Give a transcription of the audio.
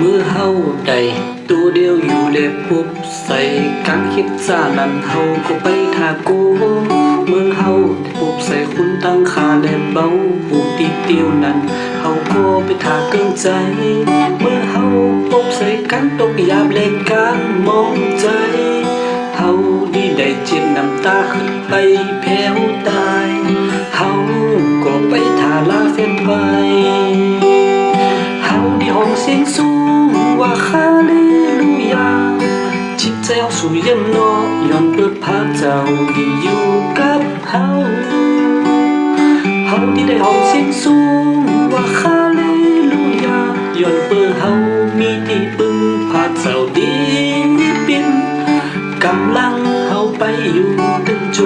มือเฮาใดตัวเดียวอยู่เลยปุ๊บใส่กันคิดซานั้นเฮาก็ไปทาโกเมืองเฮาปุ๊บใส่คุณตั้งคาและเบาปูตีเตียวนั้นเฮาก็ไปทาเกิงใจ เมื่อเฮาปุ๊บใส่กันตกยามเล่นกันมองใจเฮาดีได้เจ็บน้ำตาขึ้นไปแผ่วตายเฮาก็ไปทาลาเฟ้นไปเฮาดีห้องเสียงสูง เจ้าสุยันโนย้อนด้วยพาเจ้าที่อยู่กับเฮาเฮาที่ได้หองเสียงสูงว่าคาเลลูยาย้อนเปเฮามีที่ปึงพาเจ้าดีปิ่นกำลังเฮาไปอยู่ถึงโจ